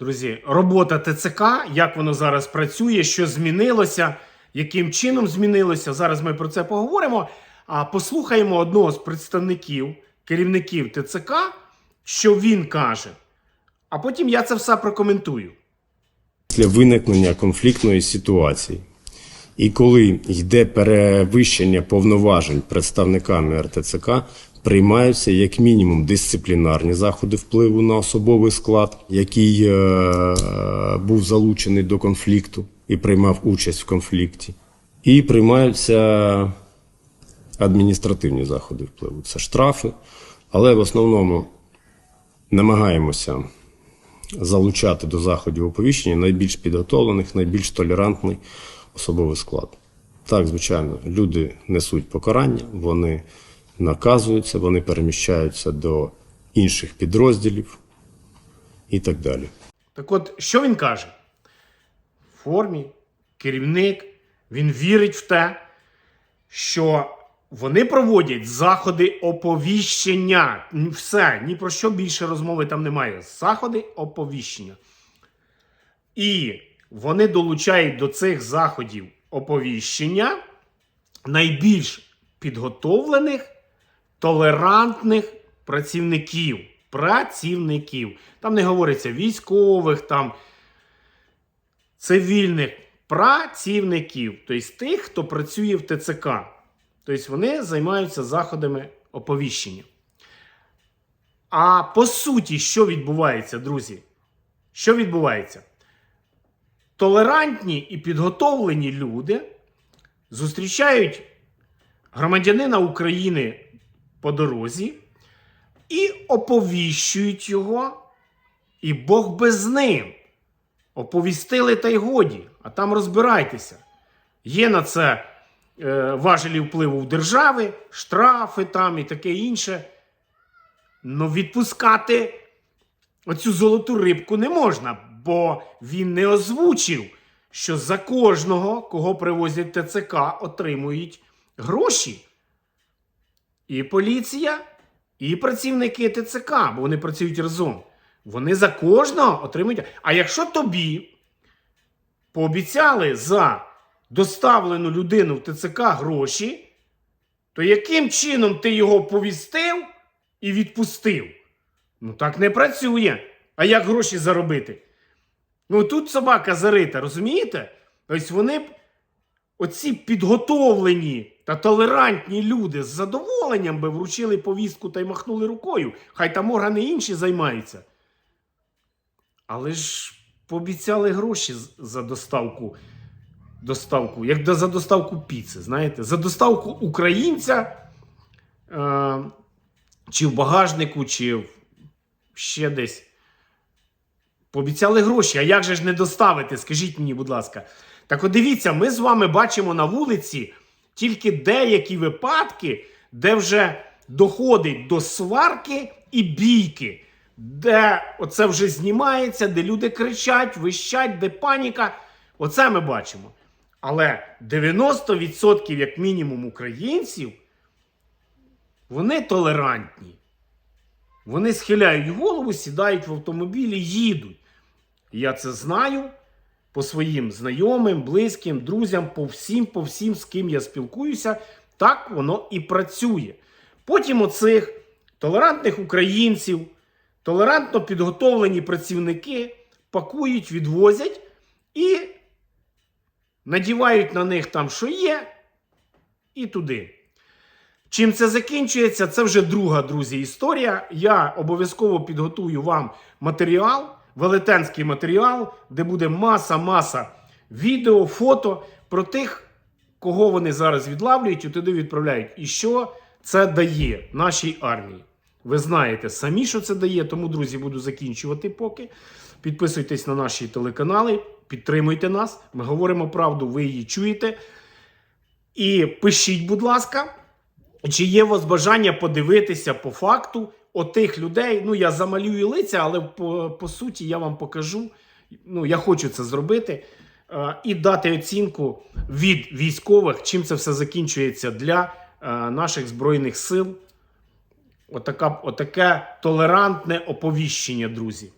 Друзі, робота ТЦК, як воно зараз працює, що змінилося, яким чином змінилося. Зараз ми про це поговоримо. А послухаємо одного з представників, керівників ТЦК, що він каже. А потім я це все прокоментую. після виникнення конфліктної ситуації. І коли йде перевищення повноважень представниками РТЦК, приймаються як мінімум дисциплінарні заходи впливу на особовий склад, який е, був залучений до конфлікту і приймав участь в конфлікті. І приймаються адміністративні заходи впливу. Це штрафи, але в основному намагаємося залучати до заходів оповіщення найбільш підготовлених, найбільш толерантний особовий склад. Так, звичайно, люди несуть покарання, вони наказуються, вони переміщаються до інших підрозділів і так далі. Так от, що він каже? В формі, керівник, він вірить в те, що вони проводять заходи оповіщення. Все, ні про що більше розмови там немає. Заходи оповіщення. І вони долучають до цих заходів оповіщення найбільш підготовлених, толерантних працівників. Працівників. Там не говориться військових, там цивільних працівників, тобто тих, хто працює в ТЦК. Тобто вони займаються заходами оповіщення. А по суті, що відбувається, друзі? Що відбувається? Толерантні і підготовлені люди зустрічають громадянина України по дорозі і оповіщують його, і Бог без ним. Оповістили та й годі, а там розбирайтеся. Є на це е, важелі впливу в держави, штрафи там і таке інше. Ну, відпускати оцю золоту рибку не можна, бо він не озвучив, що за кожного, кого привозять ТЦК, отримують гроші. І поліція, і працівники ТЦК, бо вони працюють разом. Вони за кожного отримують. А якщо тобі пообіцяли за доставлену людину в ТЦК гроші, то яким чином ти його повістив і відпустив? Ну так не працює. А як гроші заробити? Ну тут собака зарита, розумієте? Тобто вони оці підготовлені та толерантні люди з задоволенням би вручили повістку та й махнули рукою. Хай там органи інші займаються. Але ж пообіцяли гроші за доставку. Доставку, як за доставку піци, знаєте, за доставку українця е, чи в багажнику, чи в ще десь. Пообіцяли гроші. А як же ж не доставити? Скажіть мені, будь ласка. Так от дивіться, ми з вами бачимо на вулиці тільки деякі випадки, де вже доходить до сварки і бійки, де оце вже знімається, де люди кричать, вищать, де паніка. Оце ми бачимо. Але 90% як мінімум українців, вони толерантні. Вони схиляють голову, сідають в автомобілі, їдуть. Я це знаю по своїм знайомим, близьким, друзям, по всім, по всім, з ким я спілкуюся, так воно і працює. Потім оцих толерантних українців, толерантно підготовлені працівники пакують, відвозять і надівають на них там, що є, і туди. Чим це закінчується, це вже друга, друзі, історія. Я обов'язково підготую вам матеріал, велетенський матеріал, де буде маса-маса відео, фото про тих, кого вони зараз відлавлюють і туди відправляють. І що це дає нашій армії. Ви знаєте самі, що це дає, тому, друзі, буду закінчувати поки. Підписуйтесь на наші телеканали, підтримуйте нас. Ми говоримо правду, ви її чуєте. І пишіть, будь ласка, чи є у вас бажання подивитися по факту отих людей. Ну, я замалюю лиця, але по, по суті я вам покажу. Ну, я хочу це зробити. е, І дати оцінку від військових, чим це все закінчується для е, наших збройних сил. Отака, отаке толерантне оповіщення, друзі.